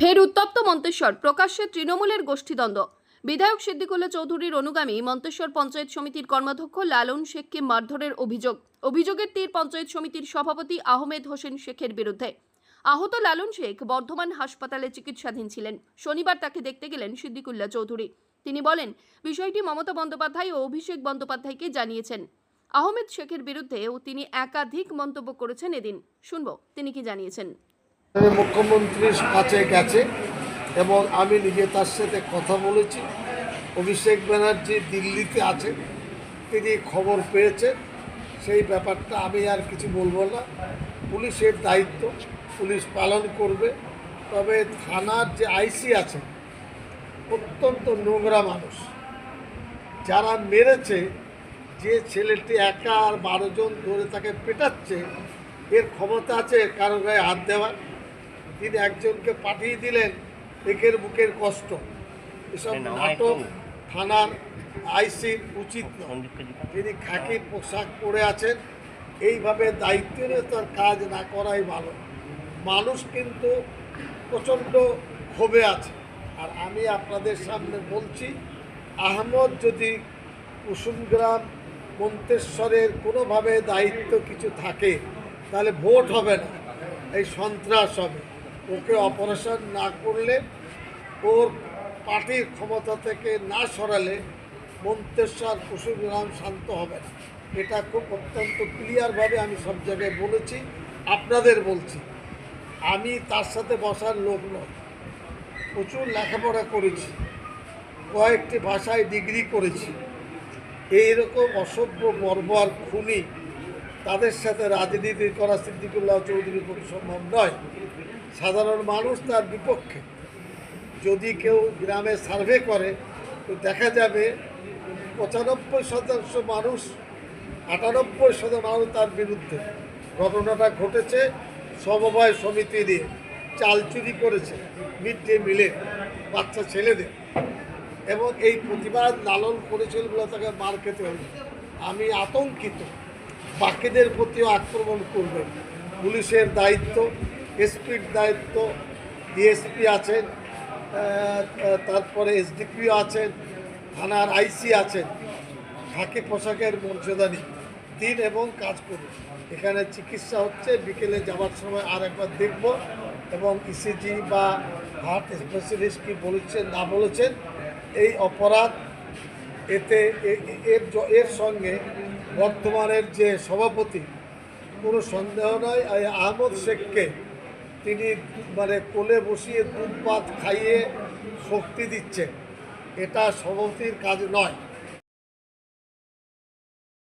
ফের উত্তপ্ত মন্তেশ্বর, প্রকাশ্যে তৃণমূলের গোষ্ঠীদ্বন্দ্ব। বিধায়ক সিদ্দিকুল্লা চৌধুরীর অনুগামী মন্তেশ্বর পঞ্চায়েত সমিতির কর্মাধ্যক্ষ লালন শেখকে মারধরের অভিযোগ। অভিযোগের তীর পঞ্চায়েত সমিতির সভাপতি আহমেদ হোসেন শেখের বিরুদ্ধে। আহত লালন শেখ বর্ধমান হাসপাতালে চিকিৎসাধীন ছিলেন। শনিবার তাকে দেখতে গেলেন সিদ্দিকুল্লা চৌধুরী। তিনি বলেন, বিষয়টি মমতা বন্দ্যোপাধ্যায় ও অভিষেক বন্দ্যোপাধ্যায়কে জানিয়েছেন। আহমেদ শেখের বিরুদ্ধেও তিনি একাধিক মন্তব্য করেছেন এদিন। শুনব, তিনি কি জানিয়েছেন। মুখ্যমন্ত্রীর কাছে গেছে এবং আমি নিজে তার সাথে কথা বলেছি। অভিষেক ব্যানার্জি দিল্লিতে আছে তিনি খবর পেয়েছেন। সেই ব্যাপারটা আমি আর কিছু বলব না। পুলিশের দায়িত্ব, পুলিশ পালন করবে। তবে থানার যে আইসি আছে, অত্যন্ত নোংরা মানুষ। যারা মেরেছে, যে ছেলেটি একা আর বারোজন ধরে তাকে পেটাচ্ছে, এর ক্ষমতা আছে কারও গায়ে হাত দেওয়ার। তিনি একজনকে পাঠিয়ে দিলেন একের বুকের কষ্ট। এসব নাটক থানার আইসির উচিত নয়। তিনি খাকি পোশাক পরে আছেন। এইভাবে দায়িত্ব নিয়ে তার কাজ না করাই ভালো। মানুষ কিন্তু প্রচণ্ড ক্ষোভে আছে। আর আমি আপনাদের সামনে বলছি আহমদ যদি কুসুমগ্রাম মন্তেশ্বরের কোনোভাবে দায়িত্ব কিছু থাকে তাহলে ভোট হবে না। এই সন্ত্রাস হবে। ওকে অপারেশন না করলে ওর পার্টির ক্ষমতা থেকে না সরালে মন্তেশ্বর কুসুমগ্রাম শান্ত হবে এটা খুব অত্যন্ত ক্লিয়ারভাবে আমি সব জায়গায় বলেছি, আপনাদের বলছি। আমি তার সাথে বসার লোক নয় প্রচুর লেখাপড়া করেছি, কয়েকটি ভাষায় ডিগ্রি করেছি। এইরকম অসভ্য বর্বর খুনি তাদের সাথে রাজনীতি করা সিদ্দিকুল্লাহ চৌধুরীর পক্ষে সম্ভব নয়। সাধারণ মানুষ তার বিপক্ষে। যদি কেউ গ্রামে সার্ভে করে, তো দেখা যাবে পঁচানব্বই শতাংশ মানুষ, আটানব্বই শতাংশ মানুষ তার বিরুদ্ধে। ঘটনাটা ঘটেছে সমবায় সমিতি নিয়ে চাল চুরি করেছে, মিড ডে মিলে, বাচ্চা ছেলেদের। এবং এই প্রতিবাদ লালন করেছিল বলে তাকে মার খেতে হলো। আমি আতঙ্কিত। বাকিদের প্রতিও আক্রমণ করবে পুলিশের দায়িত্ব, এসপির দায়িত্ব, ডিএসপি আছেন তারপরে এসডিপিও আছেন, থানার আইসি আছেন। খাকি পোশাকের মর্যাদা নেই দিন এবং কাজ করুন। এখানে চিকিৎসা হচ্ছে, বিকেলে যাওয়ার সময় আর একবার দেখব এবং ইসিজি বা হার্ট স্পেশালিস্ট কি বলেছেন, না বলেছেন, এই অপরাধ এতে এর এর সঙ্গে বর্তমানের যে সভাপতি, কোনো সন্দেহ নয় আহমদ শেখকে তিনি মানে কোলে বসিয়ে দুধ পাত খাইয়ে শক্তি দিচ্ছেন। এটা সভাপতির কাজ নয়।